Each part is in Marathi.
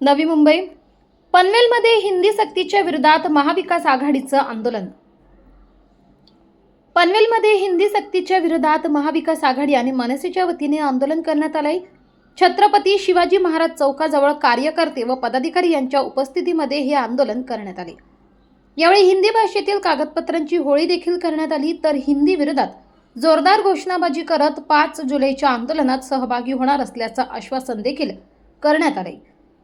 नवी मुंबई. पनवेलमध्ये हिंदी सक्तीच्या विरोधात महाविकास आघाडीचं आंदोलन. पनवेलमध्ये हिंदी सक्तीच्या विरोधात महाविकास आघाडी आणि मनसेच्या वतीने आंदोलन करण्यात आलंय. छत्रपती शिवाजी महाराज चौकाजवळ कार्यकर्ते व पदाधिकारी यांच्या उपस्थितीमध्ये हे आंदोलन करण्यात आले. यावेळी हिंदी भाषेतील कागदपत्रांची होळी देखील करण्यात आली तर हिंदी विरोधात जोरदार घोषणाबाजी करत पाच जुलैच्या आंदोलनात सहभागी होणार असल्याचं आश्वासन देखील करण्यात आले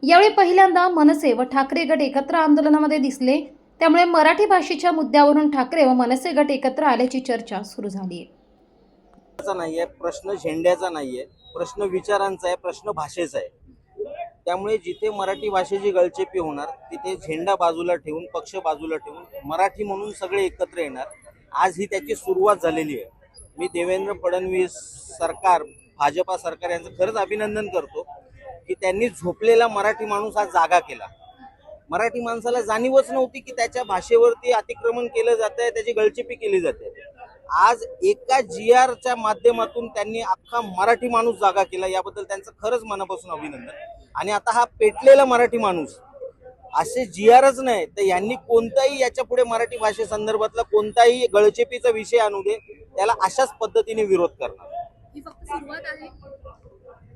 यावेळी पहिल्यांदा मनसे व ठाकरे गट एकत्र आंदोलनामध्ये दिसले. त्यामुळे मराठी भाषेच्या मुद्द्यावरून ठाकरे व मनसे गट एकत्र आल्याची चर्चा सुरू झाली आहे. नाहीये प्रश्न झेंड्याचा नाहीये प्रश्न विचारांचा आहे प्रश्न भाषेचा आहे. त्यामुळे जिथे मराठी भाषेची गळचेपी होणार तिथे झेंडा बाजूला ठेवून पक्ष बाजूला ठेवून मराठी म्हणून सगळे एकत्र येणार आज ही त्याची सुरुवात झालेली आहे. मी देवेंद्र फडणवीस सरकार भाजपा सरकार यांचं खरंच अभिनंदन करतो. की त्यांनी झोपलेला मराठी माणूस हा जागा केला. मराठी माणसाला जाणीवच नव्हती की त्याच्या भाषेवरती अतिक्रमण केलं जात आहे त्याची गळचिपी केली जाते. आज एका जी आरच्या माध्यमातून त्यांनी अख्खा मराठी माणूस जागा केला याबद्दल त्यांचं खरंच मनापासून अभिनंदन. आणि आता हा पेटलेला मराठी माणूस असे जी आरच नाही तर यांनी कोणताही याच्यापुढे मराठी भाषेसंदर्भातला कोणताही गळचेपीचा विषय आणू दे त्याला अशाच पद्धतीने विरोध करणार.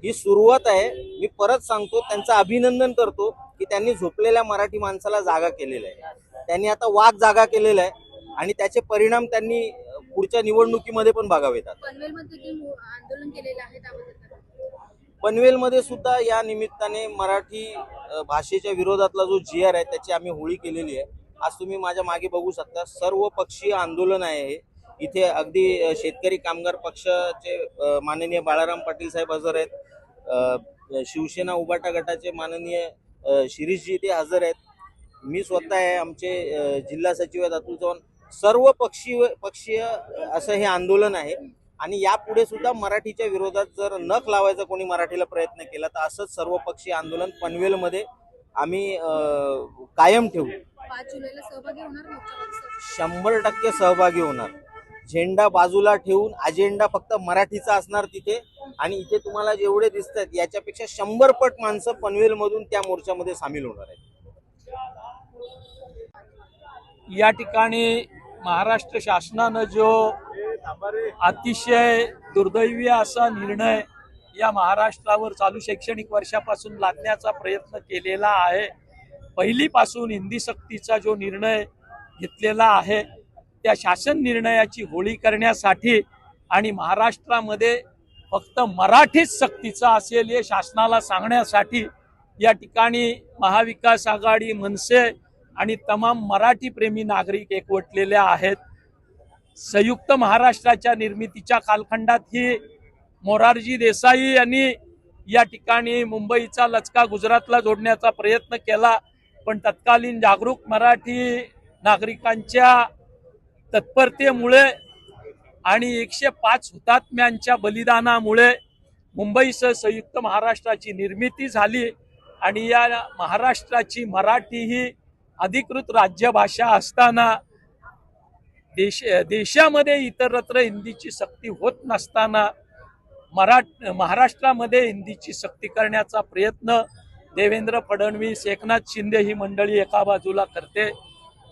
ही सुरुवात आहे. मी परत सांगतो त्यांचं अभिनंदन करतो की त्यांनी झोपलेल्या मराठी माणसाला जागा केलेला आहे. त्यांनी आता वाघ जागा केलेला आहे आणि त्याचे परिणाम त्यांनी पुढच्या निवडणुकीमध्ये पण बघावेत पनवेलमध्ये सुद्धा या निमित्ताने मराठी भाषेच्या विरोधातला जो जी आर आहे त्याची आम्ही होळी केलेली आहे. आज तुम्ही माझ्या मागे बघू शकता सर्व पक्षीय आंदोलन आहे हे. इथे अगदी शेतकरी कामगार पक्षाचे माननीय बाळाराम पाटील साहेब हजर आहेत. शिवसेना उबाटा गटाचे माननीय शिरीषजी ते हजर आहेत. मी स्वतः आहे आमचे जिल्हा सचिव आहेत अतुल चव्हाण. सर्व पक्षीय पक्षीय असं हे आंदोलन आहे. आणि यापुढे सुद्धा मराठीच्या विरोधात जर नख लावायचा कोणी मराठीला प्रयत्न केला तर असंच सर्वपक्षीय आंदोलन पनवेलमध्ये आम्ही कायम ठेवू. पाच जुलैला सहभागी होणार मोर्चामध्ये सर. शंभर टक्के सहभागी होणार. झेंडा बाजूला ठेवून अजेंडा फक्त मराठीचा असणार तिथे. आणि इथे तुम्हाला जेवढे दिसत आहेत याच्यापेक्षा शंभर पट माणसं पनवेलमधून त्या मोर्चामध्ये सामील होणार आहेत. या ठिकाणी महाराष्ट्र शासनानं जो अतिशय दुर्दैवी असा निर्णय या महाराष्ट्रावर चालू शैक्षणिक वर्षापासून लादण्याचा प्रयत्न केलेला आहे. पहिलीपासून हिंदी सक्तीचा जो निर्णय घेतलेला आहे त्या शासन निर्णयाची होळी करण्यासाठी आणि महाराष्ट्रामध्ये फक्त मराठीच सक्तीचा असेल हे शासनाला सांगण्यासाठी या ठिकाणी महाविकास आघाडी मनसे आणि तमाम मराठी प्रेमी नागरिक एकवटलेले आहेत. संयुक्त महाराष्ट्राच्या निर्मितीच्या कालखंडात ही मोरारजी देसाई यांनी या ठिकाणी मुंबईचा लचका गुजरातला जोडण्याचा प्रयत्न केला पण तत्कालीन जागरूक मराठी नागरिकांच्या तत्परतेमुळे आणि एकशे पाच हुतात्म्यांच्या बलिदानामुळे मुंबईसह संयुक्त महाराष्ट्राची निर्मिती झाली आणि या महाराष्ट्राची मराठी ही अधिकृत राज्यभाषा असताना देश देशामध्ये इतरत्र हिंदीची सक्ती होत नसताना मराठ महाराष्ट्रामध्ये हिंदीची सक्ती करण्याचा प्रयत्न देवेंद्र फडणवीस एकनाथ शिंदे ही मंडळी एका बाजूला करते.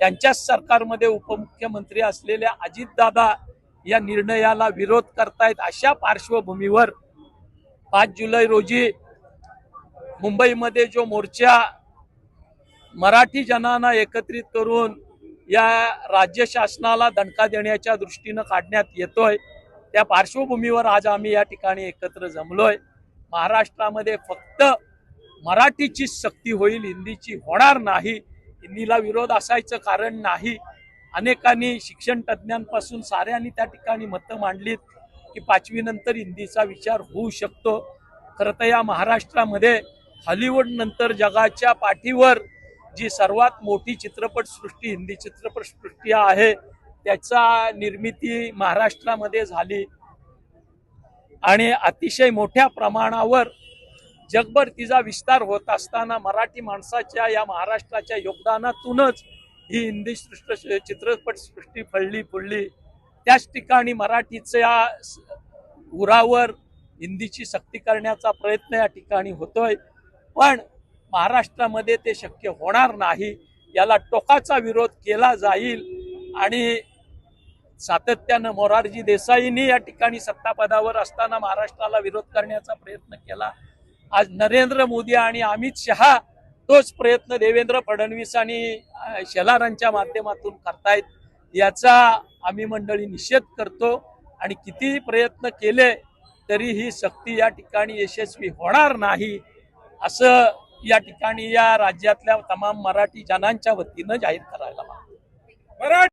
त्यांच्याच सरकारमध्ये उपमुख्यमंत्री असलेल्या अजितदादा या निर्णयाला विरोध करतायत. अशा पार्श्वभूमीवर पाच जुलै रोजी मुंबईमध्ये जो मोर्चा मराठी जनांना एकत्रित करून या राज्य शासनाला दणका देण्याच्या दृष्टीनं काढण्यात येतोय त्या पार्श्वभूमीवर आज आम्ही या ठिकाणी एकत्र जमलोय. महाराष्ट्रामध्ये फक्त मराठीची सक्ती होईल हिंदीची होणार नाही. हिंदीला विरोध असायचं कारण नाही. अनेकांनी शिक्षण तज्ज्ञांपासून साऱ्यांनी त्या ठिकाणी मतं मांडलीत की पाचवीनंतर हिंदीचा विचार होऊ शकतो. खरं तर या महाराष्ट्रामध्ये हॉलिवूडनंतर जगाच्या पाठीवर जी सर्वात मोठी चित्रपटसृष्टी हिंदी चित्रपटसृष्टी आहे त्याचा निर्मिती महाराष्ट्रामध्ये झाली. आणि अतिशय मोठ्या प्रमाणावर जगभर तिचा विस्तार होत असताना मराठी माणसाच्या या महाराष्ट्राच्या योगदानातूनच ही हिंदी सृष्ट चित्रपट सृष्टी फळली फुलली त्याच ठिकाणी मराठीच्या उरावर हिंदीची सक्ती करण्याचा प्रयत्न या ठिकाणी होतोय. पण महाराष्ट्रामध्ये ते शक्य होणार नाही. याला टोकाचा विरोध केला जाईल आणि सातत्यानं मोरारजी देसाईंनी या ठिकाणी सत्तापदावर असताना महाराष्ट्राला विरोध करण्याचा प्रयत्न केला. आज नरेंद्र मोदी आणि अमित शहा तोच प्रयत्न देवेंद्र फडणवीस आणि शेलारांच्या माध्यमातून करतायत याचा आम्ही मंडळी निषेध करतो. आणि कितीही प्रयत्न केले तरी ही सक्ती या ठिकाणी यशस्वी होणार नाही असं या ठिकाणी या राज्यातल्या तमाम मराठी जनांच्या वतीनं जाहीर करायला हवं